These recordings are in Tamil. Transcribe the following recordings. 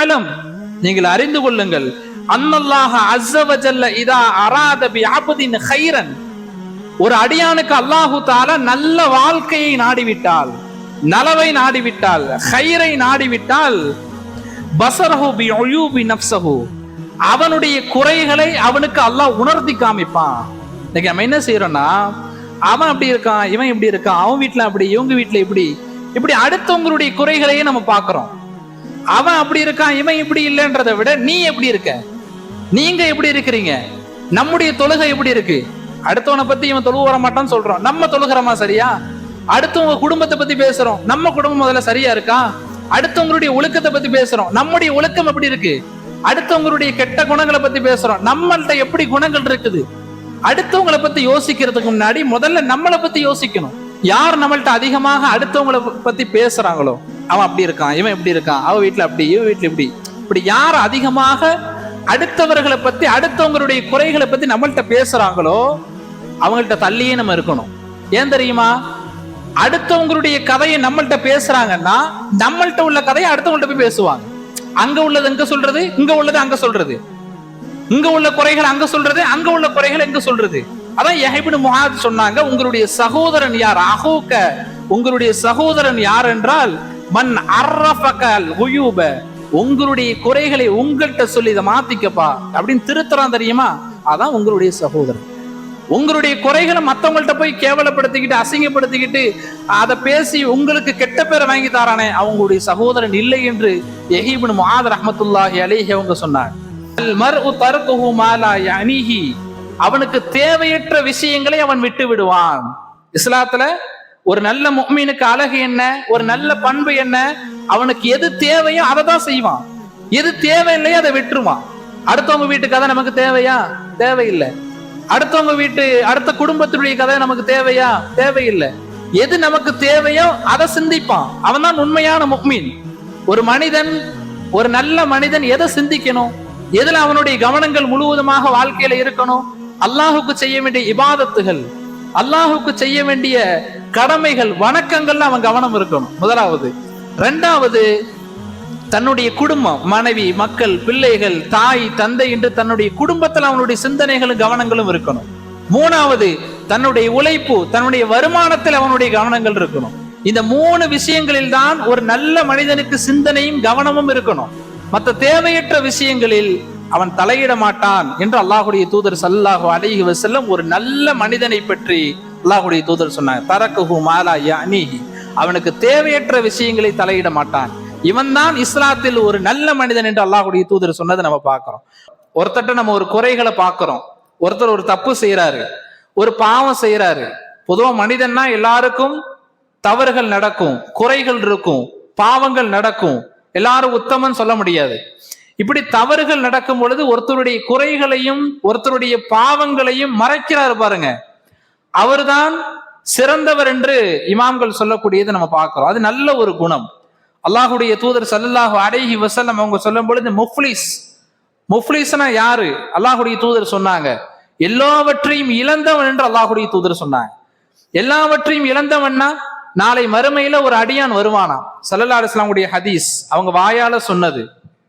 அலம். நீங்கள் அறிந்து கொள்ளுங்கள். அன்னல்லாஹ அஸ்ஸவஜல்ல இதா அராத பி அபதின் ஹைரன் ஒரு அடியானுக்கு அல்லாஹு தால நல்ல வாழ்க்கையை நாடிவிட்டால் நலவை நாடிவிட்டால் ஹைரை நாடிவிட்டால் பசரஹு பி உயூபி நப்சஹு அவனுடைய குறைகளை அவனுக்கு அல்லாஹ் உணர்த்தி காமிப்பான். இன்னைக்கு நம்ம என்ன செய்யறோம்னா அவன் அப்படி இருக்கான் இவன் இப்படி இருக்கான் அவன் வீட்டுல அப்படி இவங்க வீட்டுல இப்படி இப்படி அடுத்தவங்களுடைய குறைகளையே நம்ம பாக்குறோம் அவன் அப்படி இருக்கான் இவன் இப்படி இல்லைன்றதை விட நீ எப்படி இருக்க? நீங்க எப்படி இருக்கிறீங்க? நம்முடைய தொழுகை எப்படி இருக்கு? அடுத்தவனை பத்தி இவன் தொழுக வர மாட்டான்னு சொல்றோம் நம்ம தொழுகிறோமா சரியா? அடுத்தவங்க குடும்பத்தை பத்தி பேசுறோம். நம்ம குடும்பம் முதல்ல சரியா இருக்கா? அடுத்தவங்களுடைய ஒழுக்கத்தை பத்தி பேசுறோம். நம்முடைய ஒழுக்கம் எப்படி இருக்கு? அடுத்தவங்களுடைய கெட்ட குணங்களை பத்தி பேசுறோம். நம்மள்கிட்ட எப்படி குணங்கள் இருக்குது? அடுத்தவங்களை பத்தி யோசிக்கிறதுக்கு முன்னாடி முதல்ல நம்மளை பத்தி யோசிக்கணும். யார் நம்மள்ட்ட அதிகமாக அடுத்தவங்களை பத்தி பேசுறாங்களோ? அவன் அப்படி இருக்கான் இவன் இப்படி இருக்கான் அவ வீட்டுல அப்படி இவன் வீட்டுல இப்படி. இப்படி யார் அதிகமாக அடுத்தவர்களை பத்தி அடுத்தவங்களுடைய குறைகளை பத்தி நம்மள்கிட்ட பேசுறாங்களோ அவங்கள்ட்ட தள்ளியே நம்ம இருக்கணும். ஏன் தெரியுமா? அடுத்தவங்களுடைய கதையை நம்மள்ட்ட பேசுறாங்கன்னா நம்மள்ட்ட உள்ள கதையை அடுத்தவங்கள்ட்ட போய் பேசுவாங்க. அங்க உள்ளது இங்க சொல்றது? இங்க உள்ளது அங்க சொல்றது. இங்க உள்ள குறைகள் அங்க சொல்றது? அங்க உள்ள குறைகள் எங்க சொல்றது? அதான் யஹிபின் முஹாத் சொன்னாங்க உங்களுடைய சகோதரன் யார்? அகோக்க. உங்களுடைய சகோதரன் யார் என்றால் மன் அர்ரஃபகல் உயூப உங்களுடைய குறைகளை உங்கள்கிட்ட சொல்லி இதை மாத்திக்கப்பா. அப்படின்னு திருத்தரான் தெரியுமா? அதான் உங்களுடைய சகோதரன். உங்களுடைய குறைகளை மத்தவங்கள்ட்ட போய் கேவலப்படுத்திக்கிட்டு அசிங்கப்படுத்திக்கிட்டு அதை பேசி உங்களுக்கு கெட்ட பேரை வாங்கி தாரானே அவங்களுடைய சகோதரன் இல்லை என்று எஹிபின் முஹாத் ரஹமத்துல்லாஹி அலைஹி அவங்க சொன்னாங்க. அவனுக்கு தேவையற்ற விஷயங்களை அவன் விட்டு விடுவான் இஸ்லாத்துல ஒரு நல்ல முக்மீனுக்கு அழகு என்ன? ஒரு நல்ல பண்பு என்ன? அவனுக்கு எது தேவையோ அதை தான் செய்வான். எது தேவையில்லையோ அதை விட்டுருவான். அடுத்தவங்க வீட்டு கதை நமக்கு தேவையா? தேவையில்லை. அடுத்தவங்க வீட்டு அடுத்த குடும்பத்தினுடைய கதை நமக்கு தேவையா? தேவையில்லை. எது நமக்கு தேவையோ அதை சிந்திப்பான். அவன் தான் உண்மையான முக்மீன். ஒரு மனிதன் ஒரு நல்ல மனிதன் எதை சிந்திக்கணும்? எதுல அவனுடைய கவனங்கள் முழுவதுமாக வாழ்க்கையில இருக்கணும்? அல்லாஹுக்கு செய்ய வேண்டிய இபாதத்துகள். அல்லாஹுக்கு செய்ய வேண்டிய கடமைகள் வணக்கங்கள்ல அவன் கவனம் இருக்கணும். முதலாவது. ரெண்டாவது தன்னுடைய குடும்பம் மனைவி மக்கள் பிள்ளைகள் தாய் தந்தை என்று தன்னுடைய குடும்பத்தில் அவனுடைய சிந்தனைகளும் கவனங்களும் இருக்கணும். மூணாவது தன்னுடைய உழைப்பு தன்னுடைய வருமானத்தில் அவனுடைய கவனங்கள் இருக்கணும். இந்த மூணு விஷயங்களில் தான் ஒரு நல்ல மனிதனுக்கு சிந்தனையும் கவனமும் இருக்கணும். மற்ற தேவையற்ற விஷயங்களில் அவன் தலையிட மாட்டான் என்று அல்லாஹுடைய தூதர் சல்லாஹு அலைஹி வசல்லம் ஒரு நல்ல மனிதனை பற்றி அல்லாஹுடைய தூதர் சொன்னாங்க. தரக்குஹு மாலா யஅனிஹி. அவனுக்கு தேவையற்ற விஷயங்களை தலையிட மாட்டான். இவன் தான் இஸ்லாத்தில் ஒரு நல்ல மனிதன் என்று அல்லாஹுடைய தூதர் சொன்னதை நம்ம பார்க்கிறோம். ஒருத்தட்ட நம்ம ஒரு குறைகளை பார்க்கிறோம். ஒருத்தர் ஒரு தப்பு செய்யறாரு ஒரு பாவம் செய்யறாரு பொதுவா மனிதன்னா எல்லாருக்கும் தவறுகள் நடக்கும். குறைகள் இருக்கும். பாவங்கள் நடக்கும். எல்லாரும் உத்தமன் சொல்ல முடியாது. இப்படி தவறுகள் நடக்கும் பொழுது ஒருத்தருடைய குறைகளையும் ஒருத்தருடைய பாவங்களையும் மறைக்கிறார் பாருங்க. அவர்தான் சிறந்தவர் என்று இமாம்கள் சொல்லக்கூடியது நம்ம பார்க்கிறோம். அது நல்ல ஒரு குணம். அல்லாஹுடைய தூதர் சல்லாஹு அலைஹி வசல்லம் அவங்க சொல்லும் பொழுது முஃப்லிஸ் முஃப்லிஸ்னா யாரு? அல்லாஹுடைய தூதர் சொன்னாங்க. எல்லாவற்றையும் இழந்தவன் என்று அல்லாஹுடைய தூதர் சொன்னாங்க. எல்லாவற்றையும் இழந்தவன்னா நாளை மறுமையில ஒரு அடியான் வருவானாம். சல்லல்லா அலுவலாமுடைய ஹதீஸ் அவங்க வாயால சொன்னது.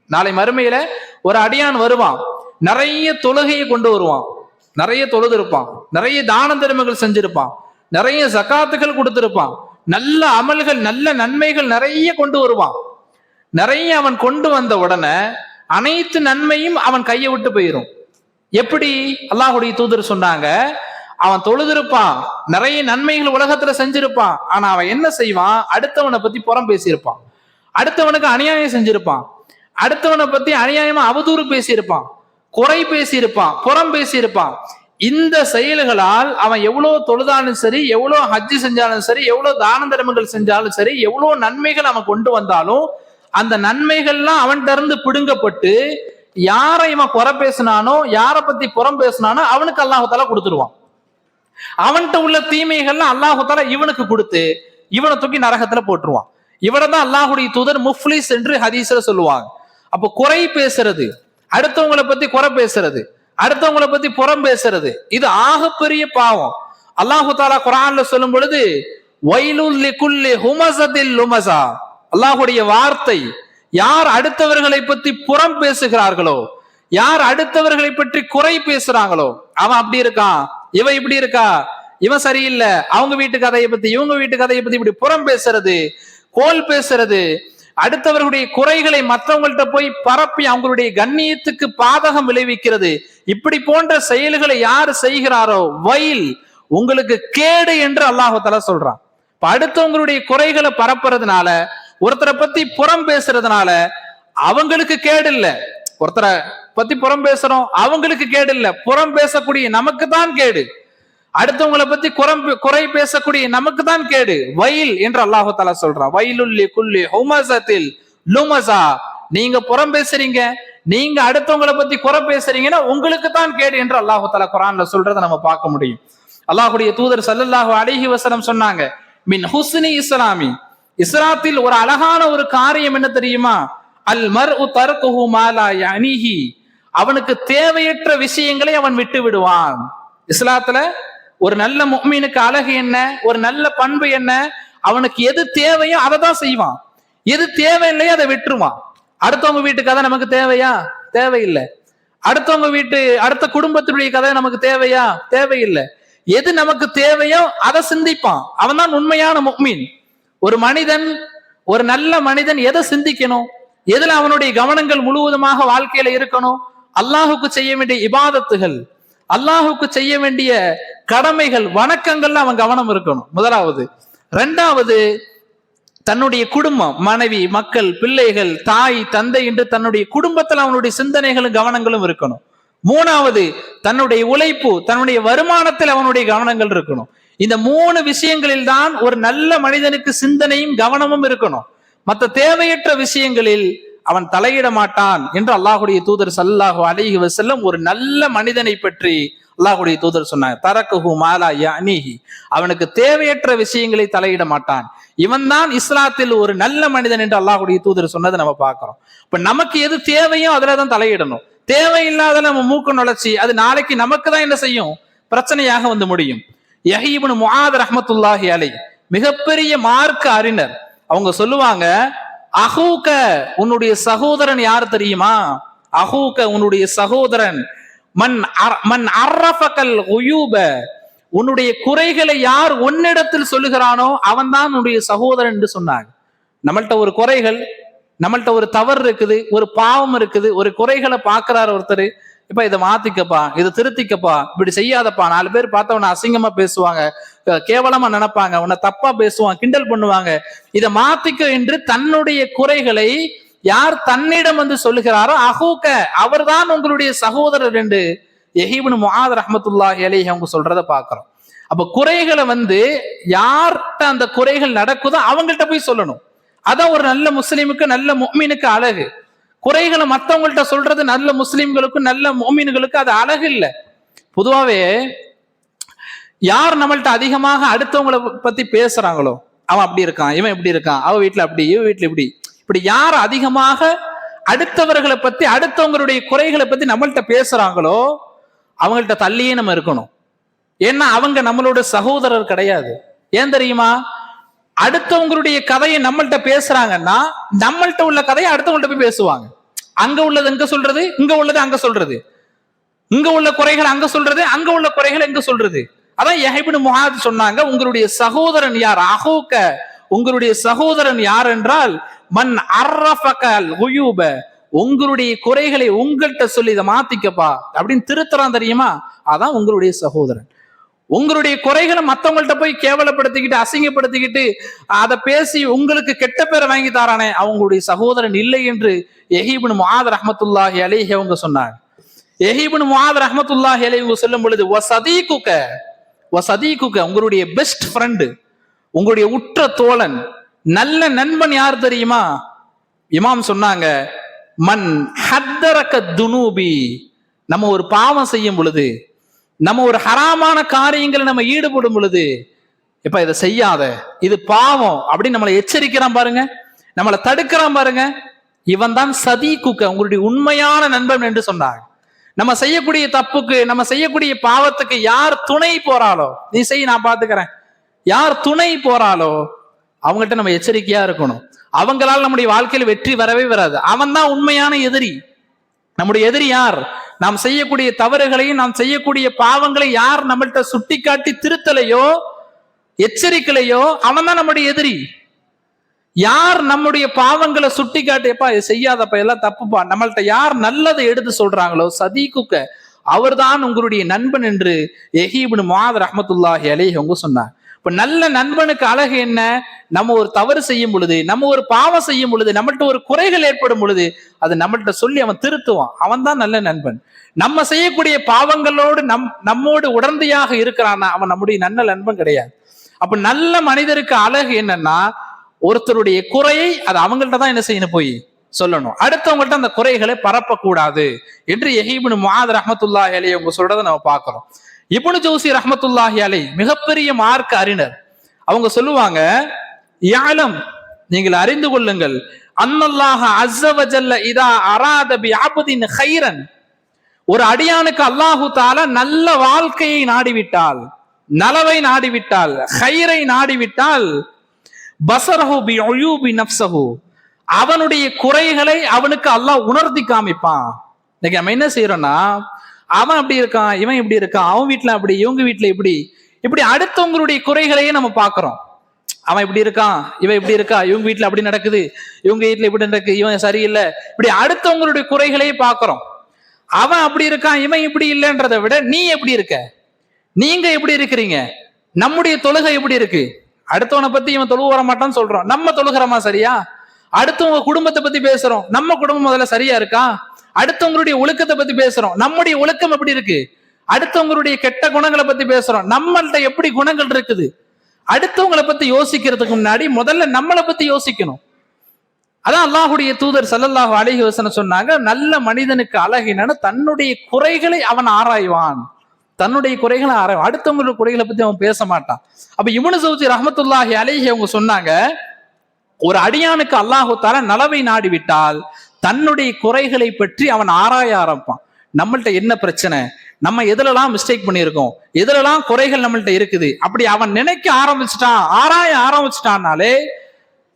நாளை மறுமையில ஒரு அடியான் வருவான். நிறைய தொழுகையை கொண்டு வருவான். நிறைய தொழுது இருப்பான் நிறைய தான தர்மங்கள் செஞ்சிருப்பான். நிறைய சகாத்துகள் கொடுத்திருப்பான். நல்ல அமல்கள் நல்ல நன்மைகள் நிறைய கொண்டு வருவான். நிறைய அவன் கொண்டு வந்த உடனே அனைத்து நன்மையும் அவன் கையை விட்டு போயிடும் எப்படி? அல்லாஹுடைய தூதர் சொன்னாங்க அவன் தொழுதிருப்பான் நிறைய நன்மைகள் உலகத்துல செஞ்சிருப்பான். ஆனா அவன் என்ன செய்வான்? அடுத்தவனை பத்தி புறம் பேசியிருப்பான். அடுத்தவனுக்கு அநியாயம் செஞ்சிருப்பான். அடுத்தவனை பத்தி அநியாயமா அவதூறு பேசியிருப்பான். குறை பேசியிருப்பான். புறம் பேசியிருப்பான். இந்த செயல்களால் அவன் எவ்வளவு தொழுதாலும் சரி எவ்வளவு ஹஜ்ஜி செஞ்சாலும் சரி எவ்வளவு தான தர்மங்கள் செஞ்சாலும் சரி எவ்வளவு நன்மைகள் அவன் கொண்டு வந்தாலும் அந்த நன்மைகள்லாம் அவன்கிட்ட இருந்து பிடுங்கப்பட்டு யாரை இவன் குறை பேசினானோ யாரை பத்தி புறம் பேசினானோ அவனுக்கு அல்லாஹால கொடுத்துருவான். அவன்கிட்ட உள்ள தீமைகள்லாம் அல்லாஹால இவனுக்கு கொடுத்து இவனை தூக்கி நரகத்துல போட்டுருவான். இவனை தான் அல்லாஹுடைய தூதர் முஃப்லிஸ் என்று ஹதீஸ்ல சொல்லுவாங்க. அப்போ குறை பேசுறது. அடுத்தவங்களை பத்தி குறை பேசுறது. அடுத்தவங்களை பத்தி புறம் பேசுறது. இது ஆகப்பெரிய பாவம். அல்லாஹு தாலா குரான்ல சொல்லும் பொழுது லுமசா அல்லாஹுடைய வார்த்தை யார் அடுத்தவர்களை பத்தி புறம் பேசுகிறார்களோ யார் அடுத்தவர்களை பற்றி குறை பேசுறாங்களோ அவன் அப்படி இருக்கான் இவன் இப்படி இருக்கா இவன் சரியில்லை அவங்க வீட்டு கதையை பத்தி இவங்க வீட்டு கதையை பத்தி இப்படி புறம் பேசுறது கோல் பேசுறது அடுத்தவர்களுடைய குறைகளை மற்றவங்கள்ட்ட போய் பரப்பி அவங்களுடைய கண்ணியத்துக்கு பாதகம் விளைவிக்கிறது. இப்படி போன்ற செயல்களை யார் செய்கிறாரோ வயல் உங்களுக்கு கேடு என்று அல்லாஹால சொல்றான். இப்ப அடுத்தவங்களுடைய குறைகளை பரப்புறதுனால ஒருத்தரை பத்தி புறம் பேசுறதுனால அவங்களுக்கு கேடு இல்ல. ஒருத்தரை பத்தி புறம் பேசுறோம் அவங்களுக்கு கேடு இல்ல. புறம் பேசக்கூடிய நமக்கு தான் கேடு. அடுத்தவங்களை பத்தி குறம் குறை பேசக்கூடிய நமக்கு தான் கேடு. வயல் என்று அல்லாஹு தாலா சொல்றான் வயலுல்லி குல்லி ஹோமசத்தில் லுமசா நீங்க புறம் பேசுறீங்க. நீங்க அடுத்தவங்களை பத்தி குறை பேசுறீங்கன்னா உங்களுக்கு தான் கேடு என்று அல்லாஹு தாலா குரான்ல சொல்றதை நம்ம பார்க்க முடியும். அல்லாஹுடைய தூதர் சல்லல்லாஹு அலைஹி வசனம் சொன்னாங்க மின் ஹுஸ்னி இஸ்லாமி. இஸ்லாத்தில் ஒரு அழகான ஒரு காரியம் என்ன தெரியுமா? அல் மர் தர்குஹு மாலா அனிஹி அவனுக்கு தேவையற்ற விஷயங்களை அவன் விட்டு விடுவான். இஸ்லாத்துல ஒரு நல்ல முக்மீனுக்கு அழகு என்ன? ஒரு நல்ல பண்பு என்ன? அவனுக்கு எது தேவையோ அதை தான் செய்வான். எது தேவையில்லையோ அதை விட்டுருவான். அடுத்தவங்க வீட்டு கதை நமக்கு தேவையா? தேவையில்லை. அடுத்தவங்க வீட்டு அடுத்த குடும்பத்தினுடைய கதை நமக்கு தேவையா? தேவையில்லை. எது நமக்கு தேவையோ அதை சிந்திப்பான். அவன் தான் உண்மையான முக்மீன். ஒரு மனிதன் ஒரு நல்ல மனிதன் எதை சிந்திக்கணும்? எதுல அவனுடைய கவனங்கள் முழுவதுமாக வாழ்க்கையில இருக்கணும்? அல்லாஹுக்கு செய்ய வேண்டிய இபாதத்துகள் அல்லாஹுக்கு செய்ய வேண்டிய கடமைகள் வணக்கங்கள்ல அவன் கவனம் இருக்கணும். முதலாவது. ரெண்டாவது தன்னுடைய குடும்பம் மனைவி மக்கள் பிள்ளைகள் தாய் தந்தை என்று தன்னுடைய குடும்பத்தில் அவனுடைய சிந்தனைகளும் கவனங்களும் இருக்கணும். மூணாவது தன்னுடைய உழைப்பு தன்னுடைய வருமானத்தில் அவனுடைய கவனங்கள் இருக்கணும். இந்த மூணு விஷயங்களில் தான் ஒரு நல்ல மனிதனுக்கு சிந்தனையும் கவனமும் இருக்கணும். மற்ற தேவையற்ற விஷயங்களில் அவன் தலையிட மாட்டான் என்று அல்லாஹுடைய தூதர் சல்லாஹு அலிஹி வசல்லம் ஒரு நல்ல மனிதனை பற்றி அல்லாஹுடைய தூதர் சொன்னாங்க தரக்குஹு மாலா யானிஹி அவனுக்கு தேவையற்ற விஷயங்களை தலையிட மாட்டான். இவன் தான் இஸ்லாத்தில் ஒரு நல்ல மனிதன் என்று அல்லாஹுடைய தூதர் சொன்னதை நம்ம பார்க்கிறோம். இப்ப நமக்கு எது தேவையோ அதுல தான் தலையிடணும். தேவையில்லாத நம்ம மூக்கு நுழைச்சி அது நாளைக்கு நமக்கு தான் என்ன செய்யும்? பிரச்சனையாக வந்து முடியும். யஹீபுன் முஹாத் ரஹமத்துல்லாஹி அலை மிகப்பெரிய மார்க்க அறிஞர். அவங்க சொல்லுவாங்க அஹூக்க உன்னுடைய சகோதரன் யார் தெரியுமா? அஹூக்க உன்னுடைய சகோதரன். மண் அர்- மன் அரஃபகல் உயூப உன்னுடைய குறைகளை யார் உன்னிடத்தில் சொல்லுகிறானோ அவன் தான் உன்னுடைய சகோதரன் என்று சொன்னாங்க. நம்மள்ட்ட ஒரு குறைகள் நம்மள்ட்ட ஒரு தவறு இருக்குது ஒரு பாவம் இருக்குது ஒரு குறைகளை பார்க்கிறார் ஒருத்தர். இப்ப இதை மாத்திக்கப்பா இதை திருத்திக்கப்பா இப்படி செய்யாதப்பா. நாலு பேர் பார்த்தா உன்னை அசிங்கமா பேசுவாங்க. கேவலமா நினைப்பாங்க. உன்னை தப்பா பேசுவாங்க கிண்டல் பண்ணுவாங்க. இதை மாத்திக்க என்று தன்னுடைய குறைகளை யார் தன்னிடம் வந்து சொல்லுகிறாரோ அகூக்க அவர்தான் உங்களுடைய சகோதரர் என்று எஹீபுன் முஆத் ரஹ்மத்துல்லாஹி அலைஹி அவங்க சொல்றத பாக்குறோம் அப்ப குறைகளை வந்து யார்கிட்ட அந்த குறைகள் நடக்குதோ அவங்கள்ட்ட போய் சொல்லணும். அதான் ஒரு நல்ல முஸ்லீமுக்கு நல்ல மொமீனுக்கு அழகு. குறைகளை மற்றவங்கள்ட்ட சொல்றது நல்ல முஸ்லீம்களுக்கும் நல்ல மோமீன்களுக்கு அது அழகு இல்லை. பொதுவாகவே யார் நம்மள்ட்ட அதிகமாக அடுத்தவங்களை பத்தி பேசுறாங்களோ அவன் அப்படி இருக்கான் இவன் இப்படி இருக்கான் அவன் வீட்டுல அப்படி இவன் வீட்டுல இப்படி. இப்படி யார் அதிகமாக அடுத்தவர்களை பத்தி அடுத்தவங்களுடைய குறைகளை பத்தி நம்மள்ட்ட பேசுறாங்களோ அவங்கள்ட்ட தள்ளியே நம்ம இருக்கணும். ஏன்னா அவங்க நம்மளோட சகோதரர் கிடையாது. ஏன் தெரியுமா? அடுத்தவங்களுடைய கதையை நம்மள்கிட்ட பேசுறாங்கன்னா நம்மள்கிட்ட உள்ள கதையை அடுத்தவங்கள்ட்ட போய் பேசுவாங்க. அங்க உள்ளது இங்க சொல்றது? இங்க உள்ளது அங்க சொல்றது. இங்க உள்ள குறைகள் அங்க சொல்றது? அங்க உள்ள குறைகள் எங்க சொல்றது? அதான் எஹிபின் முகாத் சொன்னாங்க உங்களுடைய சகோதரன் யார்? அஹூக்க உங்களுடைய சகோதரன் யார் என்றால் மன் அர்ரஃபகல் உயூப உங்களுடைய குறைகளை உங்கள்கிட்ட சொல்லி இதை மாத்திக்கப்பா அப்படின்னு திருத்தரான் தெரியுமா? அதான் உங்களுடைய சகோதரன். உங்களுடைய குறைகளை மத்தவங்கள்ட்ட போய் கேவலப்படுத்திக்கிட்டு அசிங்கப்படுத்திக்கிட்டு அதை பேசி உங்களுக்கு கெட்ட பேரை வாங்கி தாரானே அவங்களுடைய சகோதரன் இல்லை என்று எஹீபின் முஹாத் ரஹமத்துல்லாஹி அலைஹி அவங்க சொன்னாங்க. எஹீபின் முஹாத் ரஹமத்துல்லாஹி அலைஹி அவங்க சொல்லும் பொழுது ஒ சதீகுக ஒ சதீகுக உங்களுடைய பெஸ்ட் ஃப்ரெண்டு உங்களுடைய உற்ற தோழன் நல்ல நண்பன் யார் தெரியுமா? இமாம் சொன்னாங்க மன் ஹத்தரக்க துனூபி. நம்ம ஒரு பாவம் செய்யும் பொழுது நம்ம ஒரு ஹராமான காரியங்களை நம்ம ஈடுபடும் பொழுது இப்ப இதை செய்யாத. இது பாவம். அப்படின்னு நம்மளை எச்சரிக்கிறான் பாருங்க. நம்மளை தடுக்கிறான் பாருங்க. இவன் தான் சதி குக்க உங்களுடைய உண்மையான நண்பன் என்று சொன்னாங்க. நம்ம செய்யக்கூடிய தப்புக்கு நம்ம செய்யக்கூடிய பாவத்துக்கு யார் துணை போறாளோ நீ செய் நான் பாத்துக்கிறேன். யார் துணை போறாளோ அவங்ககிட்ட நம்ம எச்சரிக்கையா இருக்கணும். அவங்களால் நம்முடைய வாழ்க்கையில் வெற்றி வரவே வராது. அவன் தான் உண்மையான எதிரி. நம்முடைய எதிரி யார்? நாம் செய்யக்கூடிய தவறுகளையும் நாம் செய்யக்கூடிய பாவங்களை யார் நம்மள்ட்ட சுட்டிக்காட்டி திருத்தலையோ எச்சரிக்கலையோ அவன் தான் நம்முடைய எதிரி. யார் நம்முடைய பாவங்களை சுட்டி காட்டியப்பா இது செய்யாதப்பா எல்லாம் தப்புப்பா. நம்மள்ட்ட யார் நல்லதை எடுத்து சொல்றாங்களோ சதீகுக்க அவர்தான் உங்களுடைய நண்பன் என்று எஹீபின் மாத் ரஹமத்துல்லாஹி அலைஹி அவங்க சொன்னார் இப்ப நல்ல நண்பனுக்கு அழகு என்ன? நம்ம ஒரு தவறு செய்யும் பொழுது நம்ம ஒரு பாவம் செய்யும் பொழுது நம்மள்ட்ட ஒரு குறைகள் ஏற்படும் பொழுது அது நம்மள்ட்ட சொல்லி அவன் திருத்துவான். அவன் தான் நல்ல நண்பன். நம்ம செய்யக்கூடிய பாவங்களோடு நம் நம்மோடு உடந்தையாக இருக்கிறான்னா அவன் நம்முடைய நல்ல நண்பன் கிடையாது. அப்ப நல்ல மனிதருக்கு அழகு என்னன்னா ஒருத்தருடைய குறையை அது அவங்கள்ட்ட தான் என்ன செய்யணும் போய் சொல்லணும். அடுத்தவங்கள்ட்ட அந்த குறைகளை பரப்பக்கூடாது. என்று எஹீபின் முஹாத் ரஹமத்துல்லா அலி அவங்க சொல்றதை நம்ம பார்க்கிறோம். இபுனு ஜோசி ரஹமத்துல்லாஹி அலை மிகப்பெரிய மார்க்க அறிஞர். அவங்க சொல்லுவாங்க யாலம் நீங்கள் அறிந்து கொள்ளுங்கள். அன்னல்லாஹ அஸ்ஸவஜல்ல இதா அராத பி ஹைரன் ஒரு அடியானுக்கு அல்லாஹு தாலா நல்ல வாழ்க்கையை நாடிவிட்டால் நலவை நாடிவிட்டால் ஹைரை நாடிவிட்டால் பசரஹு பி ஒயூபி நப்சஹு அவனுடைய குறைகளை அவனுக்கு அல்லாஹ் உணர்த்தி காமிப்பான். இன்னைக்கு நம்ம என்ன செய்யறோம்னா அவன் அப்படி இருக்கான் இவன் இப்படி இருக்கான் அவன் வீட்டுல அப்படி இவங்க வீட்டுல இப்படி. இப்படி அடுத்தவங்களுடைய குறைகளையே நம்ம பாக்குறோம் அவன் இப்படி இருக்கான் இவன் இப்படி இருக்கா இவங்க வீட்டுல அப்படி நடக்குது இவங்க வீட்டுல இப்படி நடக்கு இவன் சரியில்லை. இப்படி அடுத்தவங்களுடைய குறைகளையே பாக்குறோம் அவன் அப்படி இருக்கான் இவன் இப்படி இல்லைன்றதை விட நீ எப்படி இருக்க? நீங்க எப்படி இருக்கிறீங்க? நம்முடைய தொழுகை எப்படி இருக்கு? அடுத்தவனை பத்தி இவன் தொழுக வர மாட்டான்னு சொல்றோம் நம்ம தொழுகிறோமா சரியா? அடுத்தவங்க குடும்பத்தை பத்தி பேசுறோம். நம்ம குடும்பம் முதல்ல சரியா இருக்கா? அடுத்தவங்களுடைய ஒழுக்கத்தை பத்தி பேசுறோம். நம்முடைய ஒழுக்கம் எப்படி இருக்கு? அடுத்தவங்களுடைய கெட்ட குணங்களை பத்தி பேசுறோம். நம்மள்ட்ட எப்படி குணங்கள் இருக்குது? அடுத்தவங்களை பத்தி யோசிக்கிறதுக்கு முன்னாடி முதல்ல நம்மளை பத்தி யோசிக்கணும். அதான் அல்லாஹுடைய தூதர் சல்லல்லாஹு அழகி வஸல்லம் சொன்னாங்க நல்ல மனிதனுக்கு அழகினு தன்னுடைய குறைகளை அவன் ஆராய்வான். தன்னுடைய குறைகளை ஆராய் அடுத்தவங்களுடைய குறைகளை பத்தி அவன் பேச மாட்டான். அப்ப இவனு சௌஜி ரஹமத்துல்லாஹி அழகி அவங்க சொன்னாங்க ஒரு அடியானுக்கு அல்லாஹு தர நலவை நாடி விட்டால் தன்னுடைய குறைகளை பற்றி அவன் ஆராய ஆரம்பிப்பான். நம்மள்ட்ட என்ன பிரச்சனை? நம்ம எதுலலாம் மிஸ்டேக் பண்ணியிருக்கோம்? எதுலலாம் குறைகள் நம்மள்ட்ட இருக்குது? அப்படி அவன் நினைக்க ஆரம்பிச்சிட்டான். ஆராய ஆரம்பிச்சிட்டான்னாலே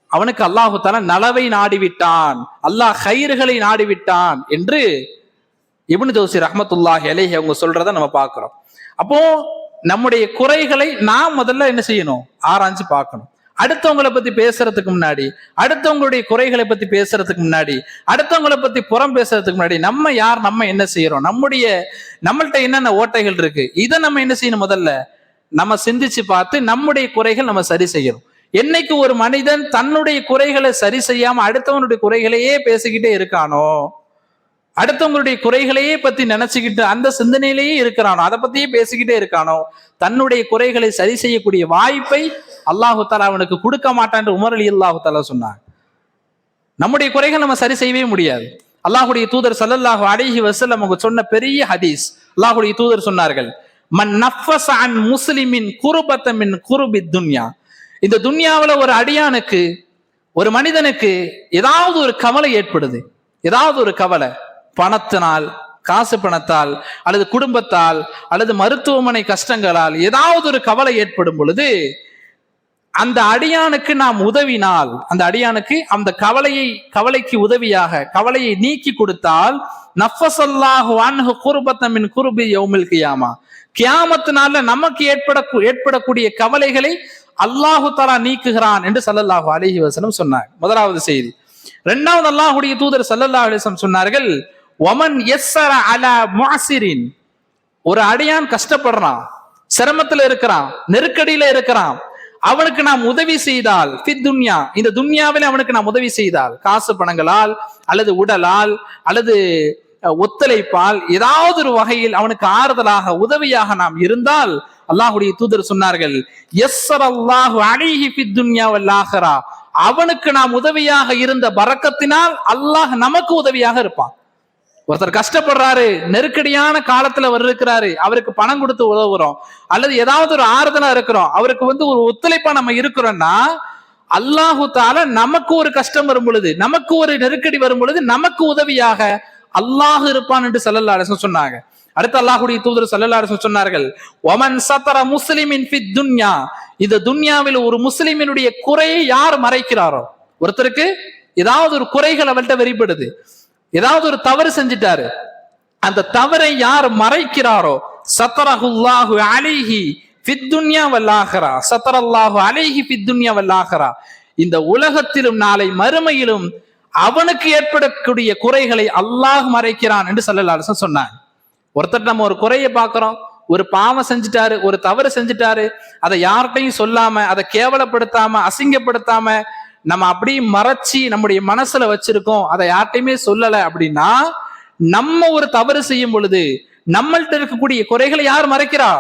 அவனுக்கு அல்லாஹு தால நலவை நாடிவிட்டான். அல்லாஹ் கயிறுகளை நாடிவிட்டான் என்று இப்னு ஜோசி ரஹமத்துல்லாஹ் அலைஹி அவங்க சொல்றத நம்ம பார்க்கிறோம். அப்போ நம்முடைய குறைகளை நாம் முதல்ல என்ன செய்யணும்? ஆராய்ஞ்சு பார்க்கணும். அடுத்தவங்களை பத்தி பேசுறதுக்கு முன்னாடி அடுத்தவங்களுடைய குறைகளை பத்தி பேசுறதுக்கு முன்னாடி அடுத்தவங்களை பத்தி புறம் பேசுறதுக்கு முன்னாடி நம்ம யார் நம்ம என்ன செய்யறோம்? நம்முடைய நம்மள்கிட்ட என்னென்ன ஓட்டைகள் இருக்கு? இதை நம்ம என்ன செய்யணும் முதல்ல? நம்ம சிந்திச்சு பார்த்து நம்முடைய குறைகள் நம்ம சரி செய்யணும். என்னைக்கு ஒரு மனிதன் தன்னுடைய குறைகளை சரி செய்யாம அடுத்தவனுடைய குறைகளையே பேசிக்கிட்டே இருக்கானோ அடுத்தவங்களுடைய குறைகளையே பத்தி நினைச்சுக்கிட்டு அந்த சிந்தனையிலேயே இருக்கிறானோ அதை பத்தியே பேசிக்கிட்டே இருக்கானோ தன்னுடைய குறைகளை சரி செய்யக்கூடிய வாய்ப்பை அல்லாஹு தாலா அவனுக்கு கொடுக்க மாட்டான் உமர் அலி அல்லாஹு தாலா சொன்னார். நம்முடைய குறைகள் நம்ம சரி செய்யவே முடியாது. அல்லாஹுடைய தூதர் சல்லல்லாஹு அலைஹி வசல் அவங்க சொன்ன பெரிய ஹதீஸ் அல்லாஹுடைய தூதர் சொன்னார்கள் மன் நஃபஸ் அன் முஸ்லிமின் குருபத்தமின் குருபி துன்யா. இந்த துன்யாவுல ஒரு அடியானுக்கு ஒரு மனிதனுக்கு ஏதாவது ஒரு கவலை ஏற்படுது. ஏதாவது ஒரு கவலை. பணத்தினால் காசு பணத்தால் அல்லது குடும்பத்தால் அல்லது மருத்துவமனை கஷ்டங்களால் ஏதாவது ஒரு கவலை ஏற்படும் பொழுது அந்த அடியானுக்கு நாம் உதவினால் அந்த அடியானுக்கு அந்த கவலையை கவலைக்கு உதவியாக கவலையை நீக்கி கொடுத்தால் நஃபசல்லாஹு அன்ஹு குருபத்தமின் குருபி யௌமில் கியாமா. கியாமத்தினால நமக்கு ஏற்பட ஏற்படக்கூடிய கவலைகளை அல்லாஹு தலா நீக்குகிறான் என்று சல்லல்லாஹு அலைஹி வசனம் சொன்னார். முதலாவது செய்தி. இரண்டாவது அல்லாஹுடைய தூதர் சல்லல்லாஹு அலிசம் சொன்னார்கள் ஒமன் எஸ்ஸர அலா முஅசிரின் ஒரு அடியான் கஷ்டப்படுறான் சிரமத்துல இருக்கிறான் நெருக்கடியில இருக்கிறான். அவனுக்கு நாம் உதவி செய்தால் ஃபித் துன்யா இந்த துன்யாவில அவனுக்கு நாம் உதவி செய்தால் காசு பணங்களால் அல்லது உடலால் அல்லது ஒத்துழைப்பால் ஏதாவது ஒரு வகையில் அவனுக்கு ஆறுதலாக உதவியாக நாம் இருந்தால் அல்லாஹுடைய தூதர் சொன்னார்கள் எஸ் அல்லாஹு அலிஹி ஃபித் அவனுக்கு நாம் உதவியாக இருந்த பறக்கத்தினால் அல்லாஹ் நமக்கு உதவியாக இருப்பான். ஒருத்தர் கஷ்டப்படுறாரு நெருக்கடியான காலத்துல அவர் இருக்கிறாரு அவருக்கு பணம் கொடுத்து உதவுறோம் அல்லது ஏதாவது ஒரு ஆறுதலா இருக்கிறோம் அவருக்கு வந்து ஒரு ஒத்துழைப்பா நம்ம இருக்கிறோம்னா அல்லாஹு தால நமக்கு ஒரு கஷ்டம் வரும் பொழுது நமக்கு ஒரு நெருக்கடி வரும் பொழுது நமக்கு உதவியாக அல்லாஹ் இருப்பான் என்று சல்லல்லா அரசு சொன்னாங்க. அடுத்து அல்லாஹுடைய தூதர் சல்லல்லா அரசு சொன்னார்கள் ஒமன் சத்தர முஸ்லிமின் ஃபித் துன்யா. இந்த துன்யாவில் ஒரு முஸ்லிமினுடைய குறையை யார் மறைக்கிறாரோ? ஒருத்தருக்கு ஏதாவது ஒரு குறைகள் அவள்கிட்ட வெளிப்படுது. ஏதாவது ஒரு தவறு செஞ்சிட்டாரு. அந்த தவறை யார் மறைக்கிறாரோ சத்தரஹுல்லாஹு அலிஹி ஃபித்துன்யா வல்லாஹரா சத்தரல்லாஹு அலிஹி ஃபித்துன்யா வல்லாஹரா இந்த உலகத்திலும் நாளை மறுமையிலும் அவனுக்கு ஏற்படக்கூடிய குறைகளை அல்லாஹ் மறைக்கிறான் என்று சொல்லலாசன் சொன்னாங்க. ஒருத்தர் நம்ம ஒரு குறையை பார்க்கிறோம் ஒரு பாவம் செஞ்சுட்டாரு ஒரு தவறு செஞ்சுட்டாரு அதை யார்கிட்டையும் சொல்லாம அதை கேவலப்படுத்தாம அசிங்கப்படுத்தாம நம்ம அப்படியே மறைச்சி நம்முடைய மனசுல வச்சிருக்கோம். அதை யார்ட்டையுமே சொல்லல அப்படின்னா நம்ம ஒரு தவறு செய்யும் பொழுது நம்மள்ட்ட இருக்கக்கூடிய குறைகளை யார் மறைக்கிறா?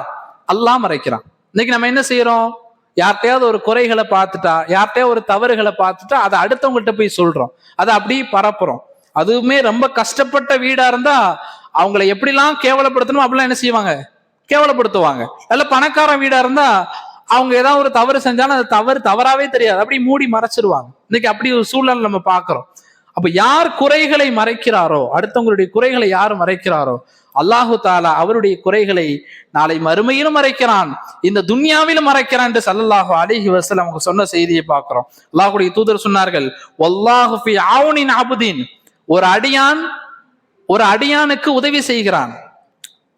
அல்லாஹ் மறைக்கிறான். இன்னைக்கு நம்ம என்ன செய்யறோம்? யார்கிட்டயாவது ஒரு குறைகளை பார்த்துட்டா யார்கிட்டயாவது ஒரு தவறுகளை பார்த்துட்டா அதை அடுத்தவங்கள்ட்ட போய் சொல்றோம். அதை அப்படியே பரப்புறோம். அதுவுமே ரொம்ப கஷ்டப்பட்ட வீடா இருந்தா அவங்களை எப்படிலாம் கேவலப்படுத்தணும் அப்படிலாம் என்ன செய்வாங்க? கேவலப்படுத்துவாங்க. நல்ல பணக்கார வீடா இருந்தா அவங்க ஏதாவது ஒரு தவறு செஞ்சாலும் அது தவறு தவறாவே தெரியாது. அப்படி மூடி மறைச்சிருவாங்க. இன்னைக்கு அப்படி ஒரு சூழல் நம்ம பார்க்கிறோம். அப்ப யார் குறைகளை மறைக்கிறாரோ அடுத்தவங்களுடைய குறைகளை யார் மறைக்கிறாரோ அல்லாஹு தாலா அவருடைய குறைகளை நாளை மறுமையிலும் மறைக்கிறான் இந்த துன்யாவிலும் மறைக்கிறான் என்று சல்லல்லாஹு அலிஹி வசல் அவங்க சொன்ன செய்தியை பார்க்கிறோம். அல்லாஹுடைய தூதர் சொன்னார்கள் ஒல்லாஹு ஆவுனின் அபுதீன். ஒரு அடியான் ஒரு அடியானுக்கு உதவி செய்கிறான்.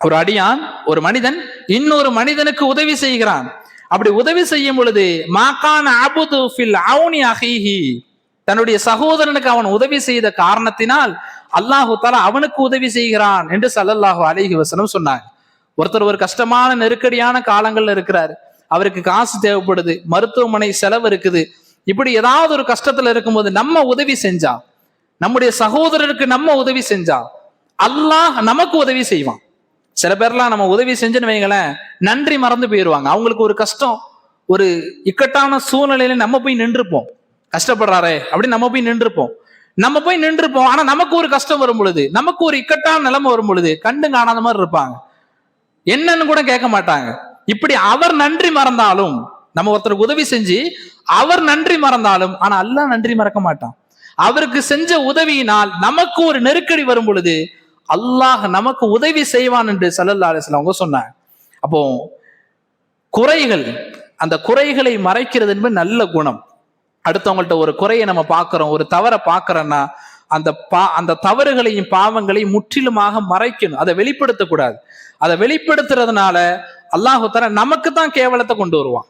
ஒரு அடியான் ஒரு மனிதன் இன்னொரு மனிதனுக்கு உதவி செய்கிறான். அப்படி உதவி செய்யும் பொழுது மாகான அபுது ஃபில் அவுனி அஹீஹி. தன்னுடைய சகோதரனுக்கு அவன் உதவி செய்த காரணத்தினால் அல்லாஹு தாலா அவனுக்கு உதவி செய்கிறான் என்று சல்லல்லாஹு அலிஹி வசனம் சொன்னாங்க. ஒருத்தர் ஒரு கஷ்டமான நெருக்கடியான காலங்கள்ல இருக்கிறாரு. அவருக்கு காசு தேவைப்படுது மருத்துவமனை செலவு இருக்குது. இப்படி ஏதாவது ஒரு கஷ்டத்துல இருக்கும்போது நம்ம உதவி செஞ்சா நம்முடைய சகோதரருக்கு நம்ம உதவி செஞ்சா அல்லாஹ் நமக்கு உதவி செய்வான். சில பேர்லாம் நம்ம உதவி செஞ்சுன்னு வைங்களேன் நன்றி மறந்து போயிடுவாங்க அவங்களுக்கு ஒரு கஷ்டம் ஒரு இக்கட்டான சூழ்நிலையில நம்ம போய் நின்றுப்போம். கஷ்டப்படுறாரே அப்படின்னு நம்ம போய் நின்றுப்போம். நம்ம போய் நின்றுப்போம் ஆனா நமக்கு ஒரு கஷ்டம் வரும் பொழுது நமக்கு ஒரு இக்கட்டான நிலைமை வரும் பொழுது கண்டு காணாத மாதிரி இருப்பாங்க. என்னன்னு கூட கேட்க மாட்டாங்க. இப்படி அவர் நன்றி மறந்தாலும் நம்ம ஒருத்தருக்கு உதவி செஞ்சு அவர் நன்றி மறந்தாலும் ஆனா அல்லாஹ் நன்றி மறக்க மாட்டான். அவருக்கு செஞ்ச உதவியினால் நமக்கு ஒரு நெருக்கடி வரும் பொழுது அல்லாஹ் நமக்கு உதவி செய்வான் என்று சல்லல்லா அலிஸ்லாம் அவங்க சொன்னாங்க. அப்போ குறைகள் அந்த குறைகளை மறைக்கிறது என்பது நல்ல குணம். அடுத்தவங்கள்ட்ட ஒரு குறையை நம்ம பார்க்குறோம் ஒரு தவறை பார்க்குறோன்னா அந்த பா அந்த தவறுகளையும் பாவங்களையும் முற்றிலுமாக மறைக்கணும். அதை வெளிப்படுத்தக்கூடாது. அதை வெளிப்படுத்துறதுனால அல்லாஹு தர நமக்கு தான் கேவலத்தை கொண்டு வருவான்.